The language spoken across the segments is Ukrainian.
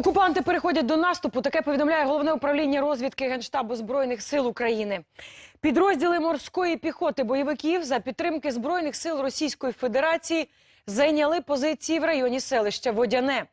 Окупанти переходять до наступу. Таке повідомляє головне управління розвідки Генштабу Збройних сил України. Підрозділи морської піхоти бойовиків за підтримки Збройних сил Російської Федерації зайняли позиції в районі селища Водяне.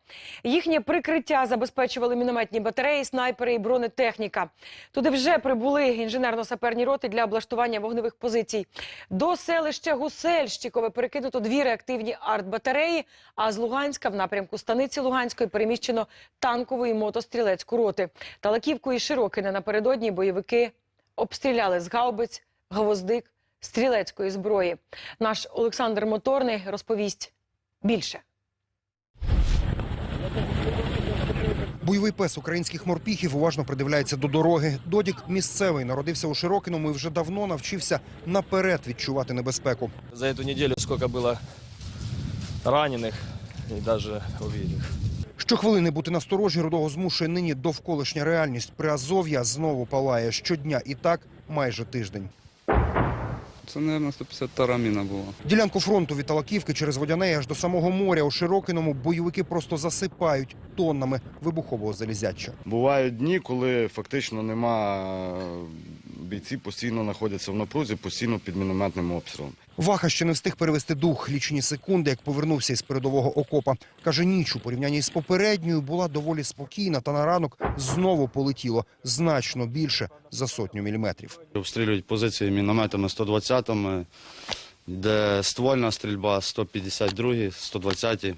Їхнє прикриття забезпечували мінометні батареї, снайпери і бронетехніка. Туди вже прибули інженерно-саперні роти для облаштування вогневих позицій. До селища Гусельщикове перекинуто дві реактивні артбатареї, а з Луганська в напрямку станиці Луганської переміщено танкову і мотострілецьку роти. Талаківку і Широкине напередодні бойовики обстріляли з гаубиць, гвоздик, стрілецької зброї. Наш Олександр Моторний розповість більше. Бойовий пес українських морпіхів уважно придивляється до дороги. Додік місцевий народився у Широкиному і вже давно навчився наперед відчувати небезпеку. За эту неделю сколько было раненых и даже убитых. Щохвилини бути насторожі рудого змушує нині довколишня реальність. Приазов'я знову палає щодня і так майже тиждень. Це, мабуть, 152 міна була. Ділянку фронту від Талаківки через Водяне аж до самого моря у Широкиному бойовики просто засипають тоннами вибухового залізяча. Бувають дні, коли фактично нема бійці постійно знаходяться в напрузі, постійно під мінометним обстрілом. Ваха ще не встиг перевести дух лічені секунди, як повернувся із передового окопа. Каже, ніч у порівнянні з попередньою була доволі спокійна, та на ранок знову полетіло значно більше за сотню міліметрів. Обстрілюють позиції мінометами 120-ми, де ствольна стрільба 152 120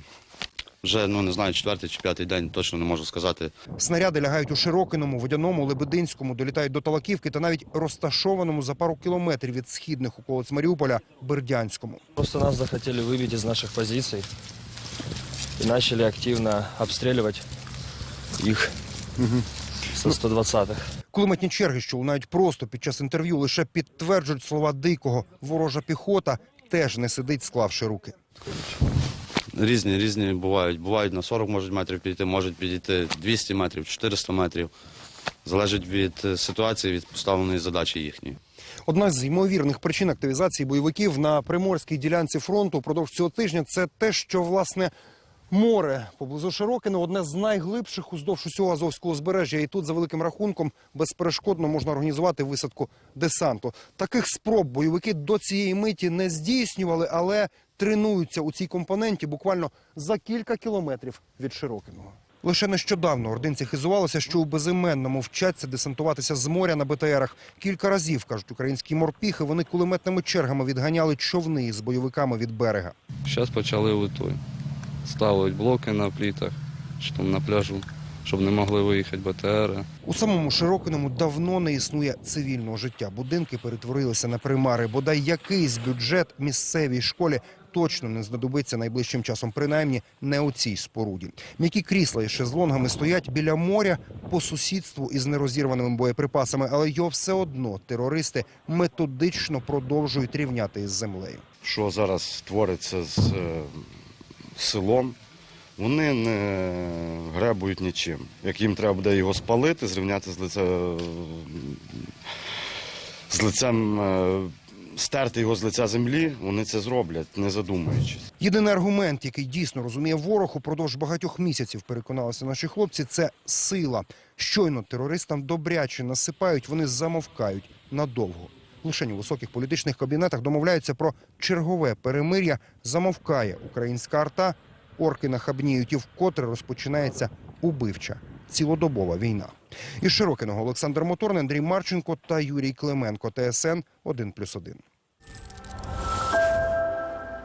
Вже, ну не знаю, четвертий чи п'ятий день, точно не можу сказати. Снаряди лягають у Широкиному, Водяному, Лебединському, долітають до Талаківки та навіть розташованому за пару кілометрів від східних околиць Маріуполя Бердянському. Просто нас захотели выбить из наших позиций и начали активно обстреливать их со 120-х. Кулеметні черги, що лунають просто під час інтерв'ю, лише підтверджують слова дикого. Ворожа піхота теж не сидить, склавши руки. Різні, різні бувають. Бувають на 40 можуть метрів підійти, можуть підійти 200 метрів, 400 метрів. Залежить від е, ситуації, від поставленої задачі їхньої. Одна з ймовірних причин активізації бойовиків на приморській ділянці фронту впродовж цього тижня це те, що власне море поблизу Широкино одне з найглибших уздовж усього Азовського узбережжя. І тут, за великим рахунком, безперешкодно можна організувати висадку десанту. Таких спроб бойовики до цієї миті не здійснювали, але тренуються у цій компоненті буквально за кілька кілометрів від Широкиного. Лише нещодавно ординці хизувалися, що у безіменному вчаться десантуватися з моря на БТРах. Кілька разів, кажуть українські морпіхи, вони кулеметними чергами відганяли човни з бойовиками від берега. Зараз почали литою. Ставили блоки на плітах, чи там на пляжу, щоб не могли виїхати БТРи. У самому Широкиному давно не існує цивільного життя. Будинки перетворилися на примари. Бодай якийсь бюджет місцевій школі точно не знадобиться найближчим часом, принаймні не у цій споруді. М'які крісла із шезлонгами стоять біля моря по сусідству із нерозірваними боєприпасами, але його все одно терористи методично продовжують рівняти із землею. Що зараз твориться з е, селом, вони не гребують нічим. Як їм треба буде його спалити, зрівняти з лиця е, з лицем, е, стерти його з лиця землі, вони це зроблять, не задумуючись. Єдиний аргумент, який дійсно розуміє ворог, упродовж багатьох місяців переконалися наші хлопці, це сила. Щойно терористам добряче насипають, вони замовкають надовго. Лише у високих політичних кабінетах домовляються про чергове перемир'я. Замовкає українська арта, орки нахабніють і вкотре розпочинається убивча цілодобова війна. Із Широкиного Олександр Моторний, Андрій Марченко та Юрій Клименко. ТСН 1+,1.